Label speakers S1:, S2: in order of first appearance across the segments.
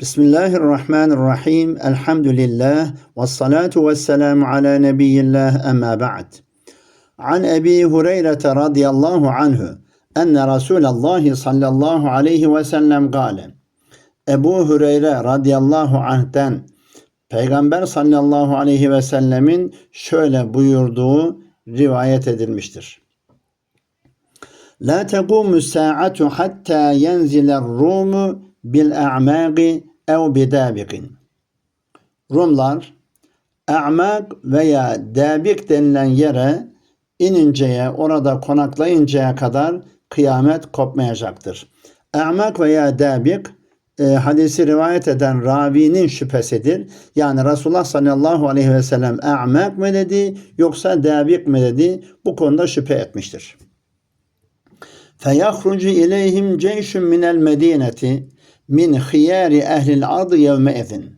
S1: Bismillahirrahmanirrahim. Elhamdülillah. Ve salatu ve selamu ala nebiyyillah emma ba'd. An Ebi Hureyre radıyallahu anhu enne Resulallah sallallahu aleyhi ve sellem gale. Ebu Hureyre radıyallahu anh'ten Peygamber sallallahu aleyhi ve sellemin şöyle buyurduğu rivayet edilmiştir. La tequmu sa'atu hatta yenzile Rumu bil a'maqi ev bidabiqin. Rumlar a'mak veya dabik denilen yere ininceye, orada konaklayıncaya kadar kıyamet kopmayacaktır. A'mak veya dabik e, hadisi rivayet eden ravinin şüphesidir. Yani Resulullah sallallahu aleyhi ve sellem a'mak mı dedi yoksa dabik mi dedi bu konuda şüphe etmiştir. Feyahrucu ileyhim ceyşun minel medineti min hiyari ehlil adı yevme ezin.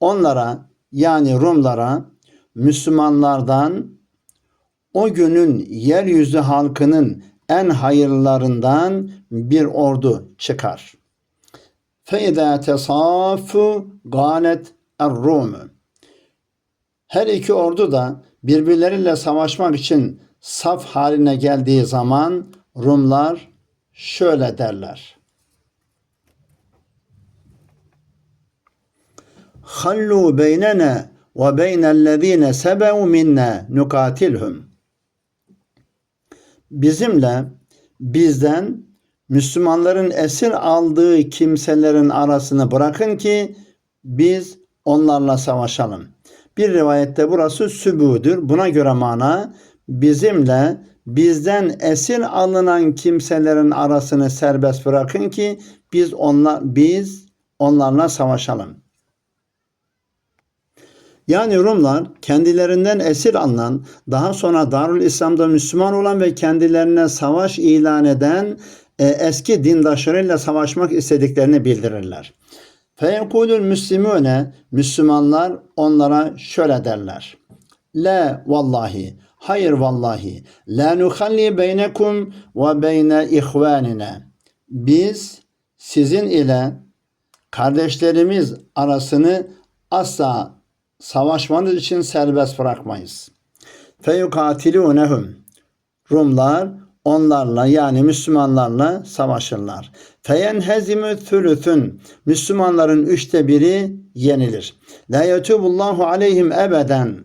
S1: Onlara yani Rumlara Müslümanlardan o günün yeryüzü halkının en hayırlarından bir ordu çıkar. فَاِذَا تَصَافُ galet er-Rum. Her iki ordu da birbirleriyle savaşmak için saf haline geldiği zaman Rumlar şöyle derler. Hallu beynena ve beynellezine sebe'u minna nukatilhum. Bizimle bizden Müslümanların esir aldığı kimselerin arasını bırakın ki biz onlarla savaşalım. Bir rivayette burası sübudur. Buna göre mana bizimle bizden esir alınan kimselerin arasını serbest bırakın ki biz onlar biz onlarla savaşalım. Yani Rumlar kendilerinden esir alınan, daha sonra Darül İslam'da Müslüman olan ve kendilerine savaş ilan eden e, eski dindaşlarıyla savaşmak istediklerini bildirirler. Feyekulül müslimune Müslümanlar onlara şöyle derler. La vallahi hayır vallahi la nuhalli beynekum ve beyne ihvanina. Biz sizin ile kardeşlerimiz arasını asla savaşmanız için serbest bırakmayız. Feyukatilûnehum. Rumlar onlarla yani Müslümanlarla savaşırlar. Feyenhezimü thülüthün. Müslümanların üçte biri yenilir. La yetubullahu aleyhim ebeden.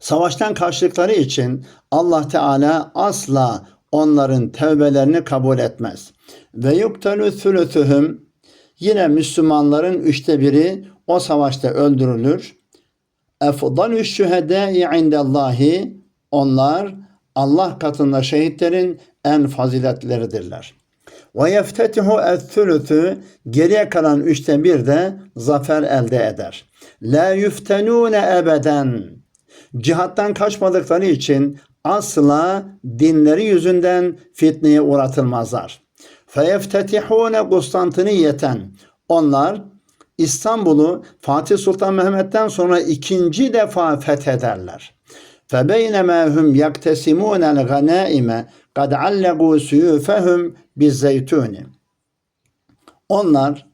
S1: Savaştan kaçtıkları için Allah Teala asla onların tevbelerini kabul etmez. Ve yuktelü thülüthühüm. Yine Müslümanların üçte biri o savaşta öldürülür. Efdalü şühedâi indallahi onlar Allah katında şehitlerin en faziletleridirler. Ve yeftetihu el geriye kalan üçte bir de zafer elde eder. La yuftenune ebeden cihattan kaçmadıkları için asla dinleri yüzünden fitneye uğratılmazlar. Feyeftetihune Konstantiniyeten onlar İstanbul'u Fatih Sultan Mehmet'ten sonra ikinci defa fethederler. فَبَيْنَمَا هُمْ يَقْتَسِمُونَ الْغَنَائِمَ قَدْ عَلَّقُوا سُيُوفَهُمْ بِالزَّيْتُونِ Onlar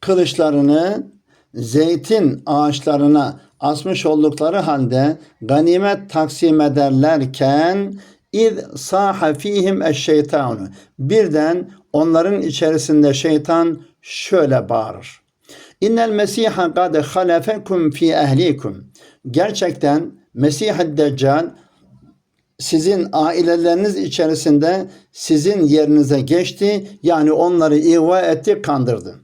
S1: kılıçlarını zeytin ağaçlarına asmış oldukları halde ganimet taksim ederlerken İz saha fihim eşşeytanu. Birden onların içerisinde şeytan şöyle bağırır. İnnel Mesiha kad halefekum fi ehlikum. Gerçekten Mesih Deccal sizin aileleriniz içerisinde sizin yerinize geçti. Yani onları ihva etti, kandırdı.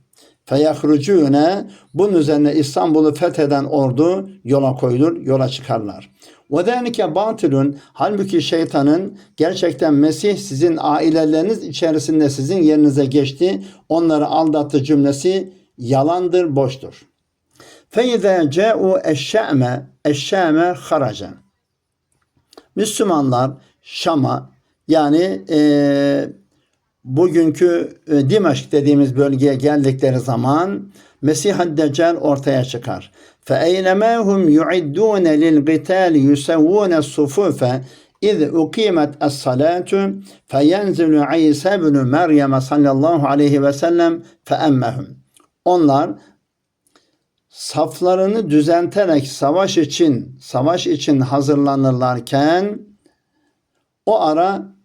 S1: Feyahrucune bunun üzerine İstanbul'u fetheden ordu yola koyulur, yola çıkarlar. Ve denike batılun halbuki şeytanın gerçekten Mesih sizin aileleriniz içerisinde sizin yerinize geçti, onları aldattı cümlesi yalandır, boştur. Feyze ce'u eşşa'me eşşa'me haraca. Müslümanlar Şam'a yani e, bugünkü e, Dimeşk dediğimiz bölgeye geldikleri zaman Mesih Deccal ortaya çıkar. فَاَيْنَمَا هُمْ يُعِدُّونَ لِلْقِتَالِ يُسَوُّونَ الصُّفُوفَ اِذْ اُقِيمَتْ الصَّلَاةُ فَيَنْزِلُ عِيسَى بْنُ مَرْيَمَ sallallahu aleyhi ve sellem فَأَمَّهُمْ onlar saflarını düzenterek savaş için savaş için hazırlanırlarken o ara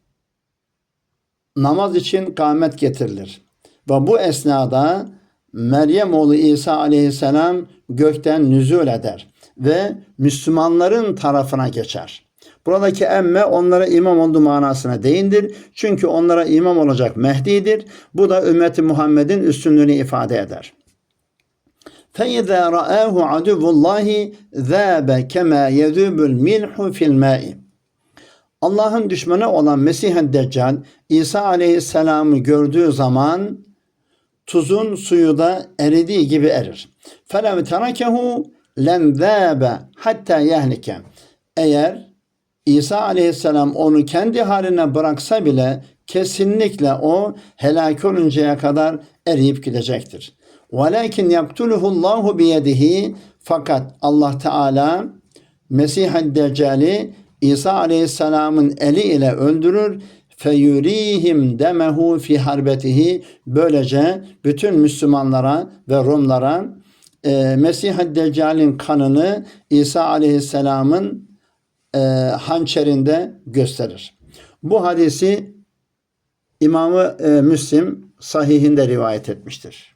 S1: namaz için kâmet getirilir. Ve bu esnada Meryem oğlu İsa aleyhisselam gökten nüzul eder ve Müslümanların tarafına geçer. Buradaki emme onlara imam olduğu manasına değindir. Çünkü onlara imam olacak Mehdi'dir. Bu da ümmeti Muhammed'in üstünlüğünü ifade eder. فَاِذَا رَآهُ عَدُوُ اللّٰهِ ذَابَ كَمَا يَذُوبُ الْمِلْحُ فِي الْمَاءِ Allah'ın düşmanı olan Mesih-i Deccal İsa aleyhisselamı gördüğü zaman tuzun suyu da eridiği gibi erir. فَلَوْ تَرَكَهُ لَنْ ذَابَ hatta yehlike. Eğer İsa aleyhisselam onu kendi haline bıraksa bile kesinlikle o helak oluncaya kadar eriyip gidecektir. Velakin yaktuluhu Allahu biyedihi fakat Allah Teala Mesih Deccali İsa aleyhisselamın eli ile öldürür feyurihim demehu fi harbetihi böylece bütün Müslümanlara ve Rumlara e, Mesih Deccal'in kanını İsa aleyhisselamın e, hançerinde gösterir. Bu hadisi İmamı e, Müslim sahihinde rivayet etmiştir.